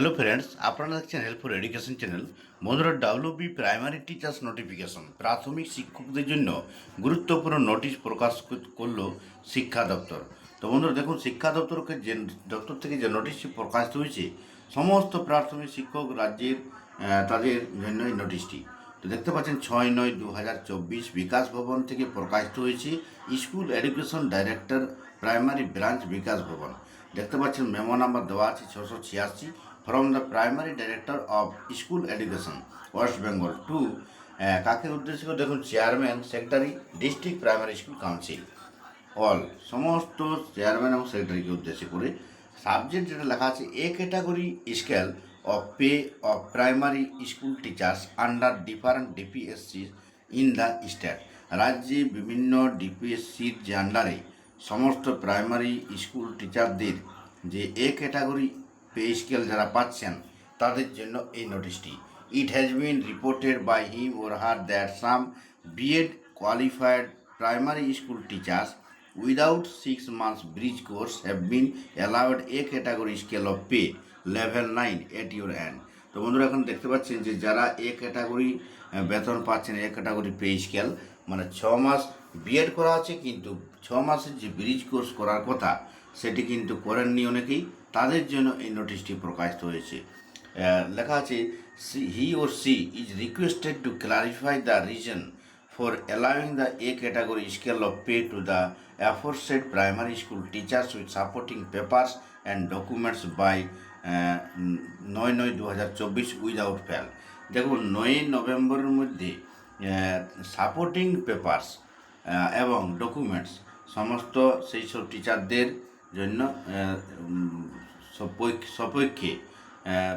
Hello friends আপনারা দেখছেন helpful education channel বন্ধুরা ডাব্লিউবি প্রাইমারি টিচার্স নোটিফিকেশন প্রাথমিক শিক্ষকদের জন্য গুরুত্বপূর্ণ নোটিশ প্রকাশ কর- করল শিক্ষা দপ্তর। তো বন্ধুরা, দেখুন, শিক্ষা দপ্তরকে যে দপ্তর থেকে যে নোটিশটি প্রকাশিত হয়েছে, সমস্ত প্রাথমিক শিক্ষক রাজ্যের তাদের জন্য এই নোটিশটি তো দেখতে পাচ্ছেন, ছয় নয় দু হাজার চব্বিশ বিকাশ ভবন থেকে প্রকাশিত হয়েছে school education director primary branch Bikash Bhavan. দেখতে পাচ্ছেন মেমো নাম্বার দেওয়া আছে ছশো ছিয়াশি। From the primary director of school education West Bengal to কাকে উদ্দেশ্য করে দেখুন chairman secretary district primary school council all সমস্ত চেয়ারম্যান এবং সেক্রেটারিকে উদ্দেশ্য করে সাবজেক্ট যেটা লেখা আছে A category scale of pay of primary school teachers under different DPSC in the state রাজ্যে বিভিন্ন ডিপিএসসির যে আন্ডারে সমস্ত প্রাইমারি স্কুল টিচারদের যে এ ক্যাটাগরি পে স্কেল যারা পাচ্ছেন, তাদের জন্য এই নোটিশটি। It has been reported by him or her that some BEd qualified primary school teachers without six months bridge course have been allowed a category scale of pay level 9 at your end তো বন্ধুরা, এখন দেখতে পাচ্ছেন যে যারা A category বেতন পাচ্ছেন A category pay scale মানে ছ মাস বিএড করা আছে কিন্তু ছ মাসের যে ব্রিজ কোর্স করার কথা সেটি কিন্তু করেননি অনেকেই। তাদের জন্য এই নোটিশটি প্রকাশিত হয়েছে। লেখা আছে she he O she is requested to clarify the reason for allowing the A category scale of pay to the aforesaid school teachers with supporting papers and documents by uh, নয় নয় দু হাজার চব্বিশ উইদাউট ফেল দেখুন নয় নভেম্বরের মধ্যে supporting papers এবং ডকুমেন্টস সমস্ত সেই সব টিচারদের জন্য সপক্ষ-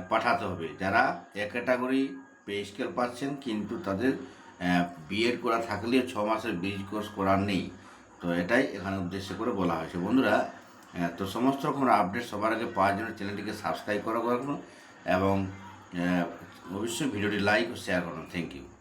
পাঠাতে হবে। যারা এক ক্যাটাগরি পে স্কেল পাচ্ছেন, কিন্তু তাদের বিএড করা থাকলেও ছ মাসের ব্রিজ কোর্স করার নেই। তো এটাই এখানে উদ্দেশ্য করে বলা হয়েছে। বন্ধুরা তো সমস্ত রকম আপডেট সবার আগে পাওয়ার জন্য চ্যানেলটিকে সাবস্ক্রাইব করা রাখুন এবং অবশ্যই ভিডিওটি লাইক ও শেয়ার করুন থ্যাংক ইউ